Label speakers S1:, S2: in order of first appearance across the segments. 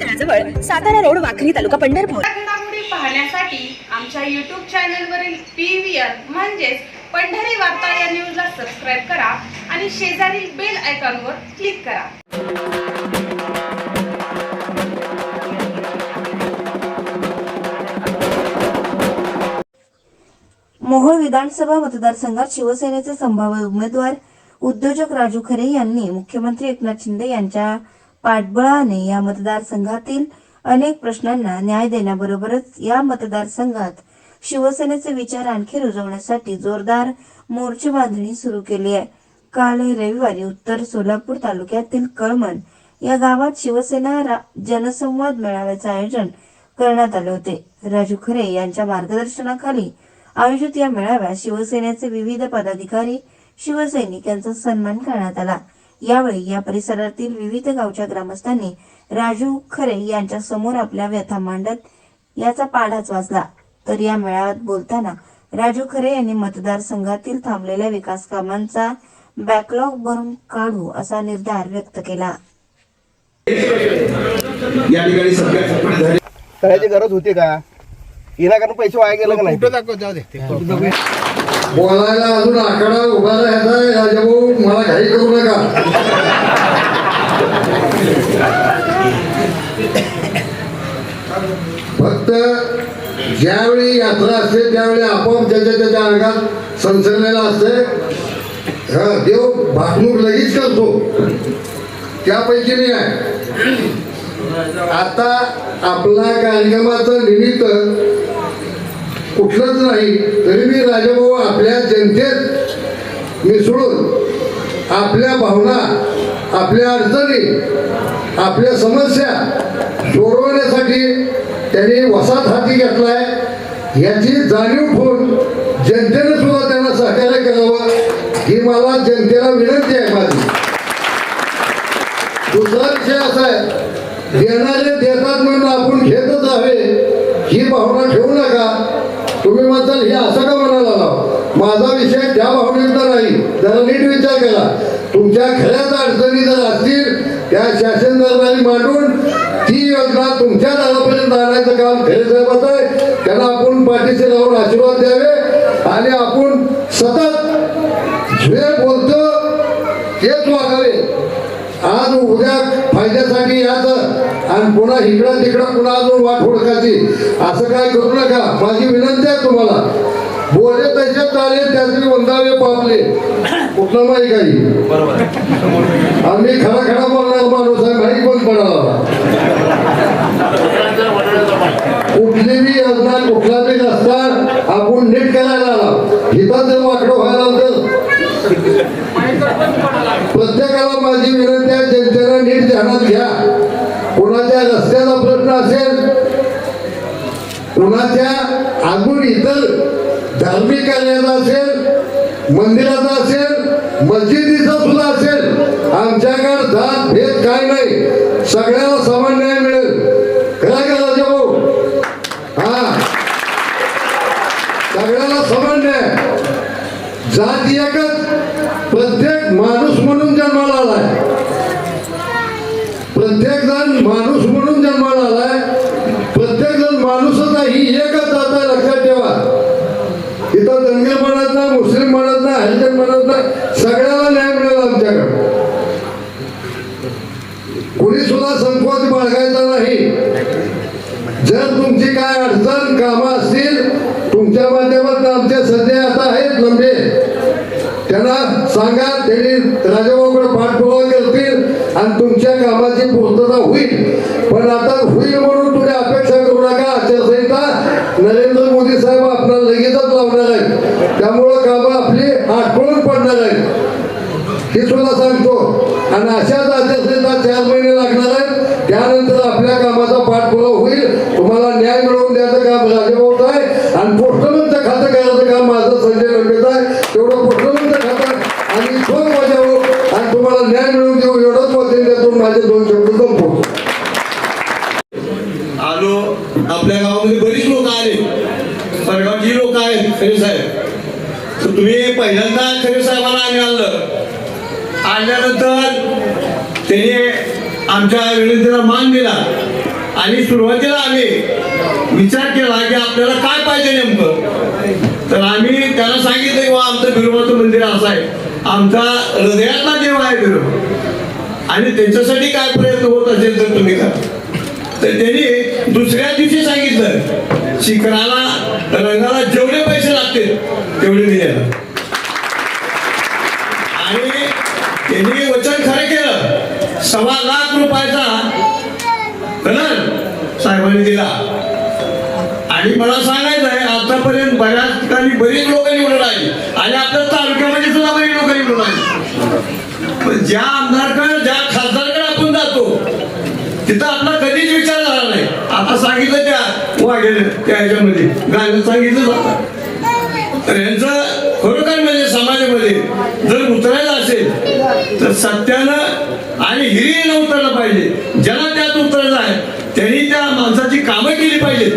S1: तळाजवळ Satara road Wakhari taluka Pandharpur.
S2: पाहण्यासाठी आमच्या YouTube चॅनलवरील पी व्ही आर म्हणजेच पंढरी वार्ता या न्यूजला सबस्क्राईब करा आणि शेजारील बेल आयकॉनवर क्लिक करा.
S3: मोहोळ विधानसभा मतदारसंघात शिवसेनेचे संभाव्य उमेदवार उद्योजक राजू खरे यांनी मुख्यमंत्री एकनाथ शिंदे यांच्या पाठबळाने या मतदारसंघातील अनेक प्रश्नांना न्याय देण्याबरोबरच या मतदारसंघात शिवसेनेचे विचार आणखी रुजवण्यासाठी जोरदार मोर्चे बांधणी सुरू केली आहे. काल रविवारी उत्तर सोलापूर तालुक्यातील कळमण या गावात शिवसेना जनसंवाद मेळाव्याचे आयोजन करण्यात आले होते. राजू खरे यांच्या मार्गदर्शनाखाली आयोजित या मेळाव्यात शिवसेनेचे विविध पदाधिकारी शिवसैनिक यांचा सन्मान करण्यात आला. यावेळी या परिसरातील विविध गावच्या ग्रामस्थांनी राजू खरे यांच्या समोर आपल्या व्यथा मांडत याचा पाढाच वाचला. तर या मेळाव्यात बोलताना राजू खरे यांनी मतदारसंघातील थांबलेल्या विकास कामांचा बॅकलॉग भरून काढू असा निर्धार व्यक्त केला.
S4: या ठिकाणी
S5: गरज होती का? विनाकारण पैसे वाया गेलं का नाही?
S4: बोलायला अजून आकडा उभा राहायचा राजाभाऊ मला घाई करू नका. फक्त ज्यावेळी यात्रा असते त्यावेळी आपोआप त्याच्या त्याच्या अंगात संसरलेला असते. हा देव भागणूक लगेच करतो. त्यापैकी मी आहे. आता आपला कार्यक्रमाचं निमित्त कुठलंच नाही तरी मी राजाभाऊ आपल्या जनतेत मिसळून आपल्या भावना आपल्या अडचणी आपल्या समस्या सोडवण्यासाठी त्यांनी वसात हाती घेतलाय. याची जाणीव ठेवून जनतेने सुद्धा त्यांना सहकार्य करावं ही मला जनतेला विनंती आहे माझी. दुसरा विषय असा आहे देणारे देतात म्हणून आपण घेतच हवे ही भावना ठेवू नका. तुम्ही म्हणताल हे असं का म्हणाला लाव माझा विषय त्या भावनेचा नाही. त्याला नीट विचार केला. तुमच्या खऱ्याच अडचणी जर असतील त्या शासन दरबारी मांडून ती योजना तुमच्या दारापर्यंत आणायचं काम खरे साहेबात आहे. त्यांना आपण पाठीशी लावून आशीर्वाद द्यावे आणि आपण सतत जे बोलतो तेच वागावे. आज उद्या फायद्यासाठी याचा आणि पुन्हा इकडं तिकडं पुन्हा अजून वाट हुडकायची. असं काय करू नका. माझी विनंती आहे तुम्हाला. बोले तसे चालेल त्याचे वंदावे पापले. कुठलं माही काही? आम्ही खरा खरा बोलणार माणूस आहे माहीत पण पडाला कुठली बी योजना कुठला बी असणार आपण नीट करायला आला. हिथं जर वाकडं व्हायला तर. प्रत्येकाला माझी विनंती आहे जनतेला नीट ध्यानात घ्या. एखाद्या रस्त्याचा प्रश्न असेल कुणाच्या अजून इतर धार्मिक कार्याचा असेल मंदिराचा असेल मस्जिदीचा सुद्धा असेल आमच्याकडे जात भेद काय नाही. सगळ्याला सामान्य न्याय मिळेल खरा का राजाभाऊ हा सगळ्याला समान न्याय जात एकच प्रत्येक माणूस म्हणून जन्माला आलाय प्रत्येक जण माणूस म्हणून जन्माला आलाय प्रत्येक जण माणूसच आहे ही एकच आता लक्षात ठेवा. इथं दंगल म्हणत ना मुस्लिम म्हणत ना हरिजन म्हणत ना सगळ्याला न्याय मिळेल आमच्याकडे. कुणी सुद्धा संकोच बाळगायचा नाही. जर तुमची काय अडचण कामं असतील तुमच्या माध्यमात आमचे सध्या आता आहेत लंबे. त्यांना सांगा त्यांनी राजाभाऊकडे पाठपुरावा करतील आणि तुमच्या कामाची पूर्तता होईल. पण आता होईल म्हणून तुम्ही अपेक्षा करू नका आचारसंहिता नरेंद्र मोदी साहेब आपल्याला लगेचच लावणार आहेत कामं आपली आठवण पडणार आहेत हे सुद्धा सांगतो. आणि अशाच आचारसंहिता चार महिने लागणार आहेत. त्यानंतर आपल्या कामाचा पाठपुळा होईल. तुम्हाला द्यायचं काम राजेभाऊचं आहे. आणि पोस्टमनचं खातं करायचं काम माझं संजय रंगेचं आहे. तेवढं पोस्टमनचं खातं आणि ठोक बजावू आणि तुम्हाला न्याय मिळवून देऊ एवढंच वचन देतो. माझे दोन शब्द संपवतो.
S6: आलो. आपल्या गावामध्ये बरीच लोक आले. परगावची लोक आहेत साहेब? तुम्ही पहिल्यांदा खरे साहेबांना आम्ही आणलं. आल्यानंतर त्याने आमच्या विनंतीला मान दिला. आणि सुरुवातीला आम्ही विचार केला की आपल्याला काय पाहिजे नेमकं? तर आम्ही त्याला सांगितलं की आमचं बिरुबाचं मंदिर असं आहे. आमचा हृदयातला देव आहे बिरोबा आणि त्याच्यासाठी काय प्रयत्न होत असेल तर तुम्ही करा. तर त्यांनी दुसऱ्या दिवशी सांगितलं शिखराला रंगाला जेवढे पैसे लागतील तेवढे दिले आणि त्यांनी वचन खरे केलं. सव्वा लाख रुपयाचा कलर साहेबांनी दिला. आणि मला सांगायचं आहे आतापर्यंत बऱ्याच ठिकाणी बरीच लोक निवडून आली. आणि आपल्या तालुक्यामध्ये सुद्धा बरीच लोक निवडून आली. पण ज्या आमदारकडे ज्या खासदारकडे आपण जातो तिथं आपला कधीच विचार झाला नाही. आता सांगितलं त्या वागेल त्या ह्याच्यामध्ये. गाणं सांगितलं जातं तर यांचं खरोखर म्हणजे समाजामध्ये जर उतरायला असेल तर सत्यानं आणि हिरीनं उतरलं पाहिजे. ज्याला त्यात उतरायचं आहे त्यांनी त्या माणसाची कामं केली पाहिजेत.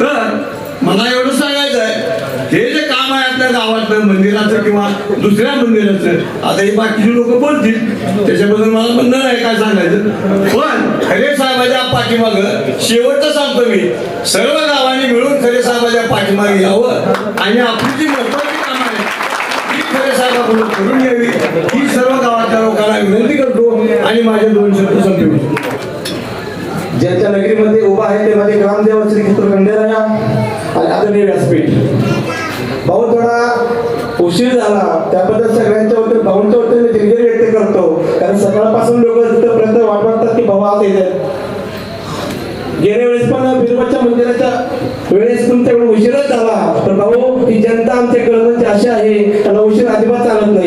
S6: तर मला एवढं सांगायचं आहे हे जे काम आहे आपल्या गावातलं मंदिराचं किंवा दुसऱ्या मंदिराचं आता हे बाकीचे लोक बोलतील. त्याच्याबद्दल मला म्हणणं नाही काय सांगायचं. पण खरे साहेबाच्या पाठीमाग शेवटचं सांगतो मी. सर्व गावांनी मिळून खरे साहेबाच्या पाठीमागे यावं आणि आपली जी महत्वाची कामं आहेत ती खरे साहेबाकडून करून घ्यावी. ही सर्व गावातल्या लोकांना विनंती करतो आणि माझे दोन शब्द संपवतो.
S7: ज्यांच्या नगरीमध्ये उभा आहे ते माझे ग्रामदेव श्री क्षेत्र खंडेराया आणि आदरणीय व्यासपीठ. भाऊ थोडा उशीर झाला. त्याबद्दल सगळ्यांच्या वतीने भाऊंच्या वतीने मी दिलगिरी व्यक्त करतो. कारण सकाळपासून लोक तिथपर्यंत वाट बघतात की भाऊ आज येतात. गेल्या वेळेस पण बिरबाच्या मंदिराच्या वेळेस तुमच्याकडे उशीरच झाला. तर भाऊ ही जनता आमच्या कळवणची अशी आहे. त्याला उशीर अजिबात चालत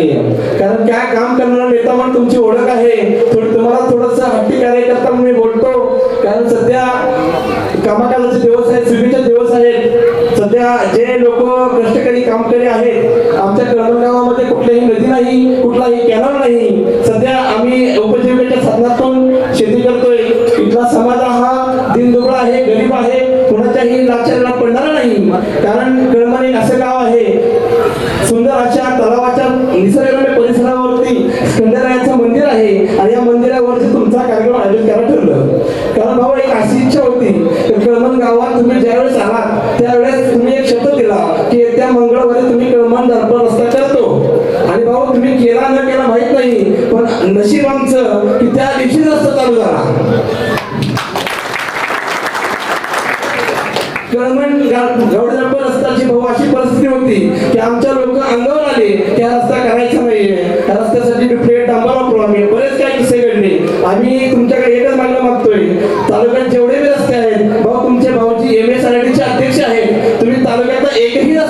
S7: कारण काय काम करणारा नेता म्हणून तुमची ओळख आहे. तुम्हाला थोडस हट्टी कार्यकर्ता म्हणून मी बोलतो. कारण सध्या कामाकालाचे दिवस आहेत सुगीचे दिवस आहेत सध्या जे लोक कष्टकरी कामकरी आहेत आमच्या कळवण गावामध्ये कुठलीही नदी नाही कुठलाही कॅनल नाही. सध्या आम्ही उपजीविकेच्या साधनातून शेती करतोय. इथला समाज हा दिनदुबळा आहे गरीब आहे कोणाच्याही लाचारीला पडणारा नाही. कारण गावात तुम्ही ज्यावेळेस आलात त्यावेळेस तुम्ही एक शब्द दिला की येत्या मंगळवारी तुम्ही कळमण दर्पण रस्ता करतो. आणि भाऊ तुम्ही केला न केला माहीत नाही पण नशीब आमचं की त्या दिवशी रस्ता चालू झाला. कळमण गवड दर्पण रस्त्याची भाऊ अशी परिस्थिती होती की आमच्या लोक अंगावर आले की हा रस्ता करायचा नाहीये. त्या रस्त्यासाठी डुप्लिकेट डांबा वापरू आम्ही बरेच काही किस्से घडले. आम्ही तुमच्याकडे एकच मागणं मागतोय. तालुक्यात जेवढे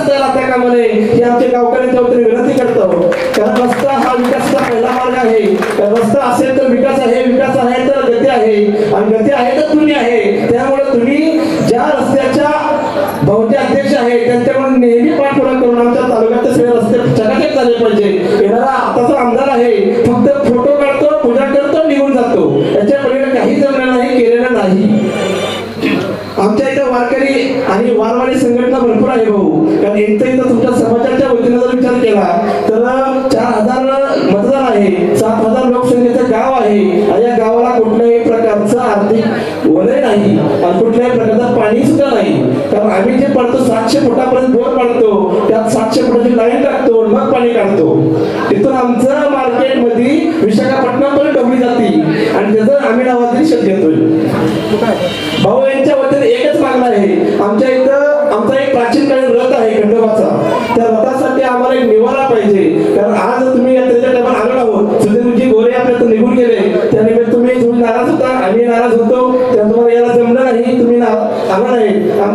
S7: असताना त्या कामाने कामा नये ही आमच्या गावकऱ्यांच्या वतीने विनंती करतो. कारण रस्ता हा विकासाचा पहिला मार्ग आहे. रस्ता असेल तर विकास आहे विकास आहे तर गती आहे. आणि गती आहे तर तुम्ही आहे. त्यामुळे तुम्ही ज्या रस्त्याच्या बहुते अध्यक्ष आहे त्यांच्याकडून नेहमी पाठपुरा करून आमच्या तालुक्यात सगळे रस्ते चकाचक झाले पाहिजे. येणारा आताचा आमदार आहे कारण आम्ही जे पडतो सातशे फुटापर्यंत बोर पडतो त्यात सातशे फुटाची लाईन टाकतो मग पाणी काढतो. तिथून आमचं मार्केटमध्ये विशाखापट्टणम पर्यंत डबली जाते आणि त्याचं आम्ही नावातील शेत घेतोय. भाऊ यांच्या वतीने एकच मागणं आहे. आमच्या इथं आमचा एक प्राचीन काळीन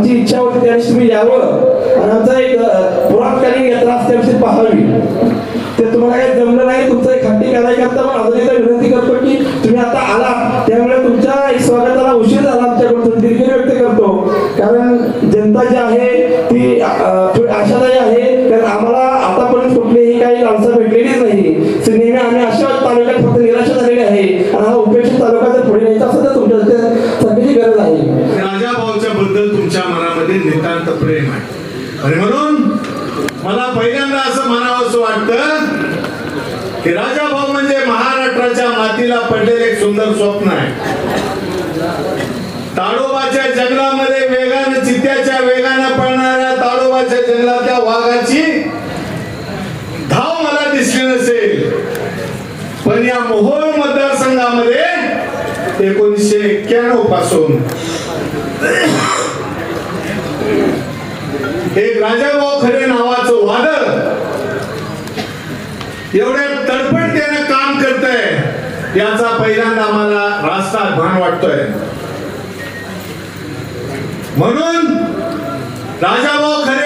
S7: आमची इच्छा होती त्या दिवशी तुम्ही यावं. आणि आमचा एक पुरातकालीन यात्रा असते पाहावी. ते तुम्हाला काही जमलं नाही तुमचं एक हट्टी करता पण अजून एकदा विनंती करतो की तुम्ही आता आला. त्यामुळे तुमच्या स्वागताला उशीर झाला आमच्याकडून थोडी दिलगिरी व्यक्त करतो. कारण जनता जी आहे ती आशादायी आहे. कारण आम्हाला आतापर्यंत कुठलीही काही लालसा भेटलेलीच नाही. नेहमी आम्ही अशा तालुक्यात फक्त निराशा झालेली आहे आणि हा उपेक्षित तालुका जर पुढे न्यायचा असेल तर तुमच्या सगळ्याची गरज आहे
S8: राजा भाऊच्या बद्दल तुमच्या मनामध्ये नितांत प्रेम आहे. आणि म्हणून मला पहिल्यांदा असं म्हणावं असं वाटत की राजा भाऊ म्हणजे महाराष्ट्राच्या मातीला पडलेलं एक सुंदर स्वप्न आहे. ताडोबाच्या जंगलामध्ये वेगानं चित्त्याच्या वेगानं पळणाऱ्या ताडोबाच्या जंगलातल्या वाघाची धाव मला दिसली नसेल. पण या मोहोळ मतदारसंघामध्ये एकोणीसशे एक्क्याण्णवपासून एक राजाभाऊ खरे नावाचं वादळ. एवढ्या तडफडतेनं काम करतंय याचा पहिल्यांदा आम्हाला रास्ता भान वाटतोय. म्हणून राजाभाऊ खरे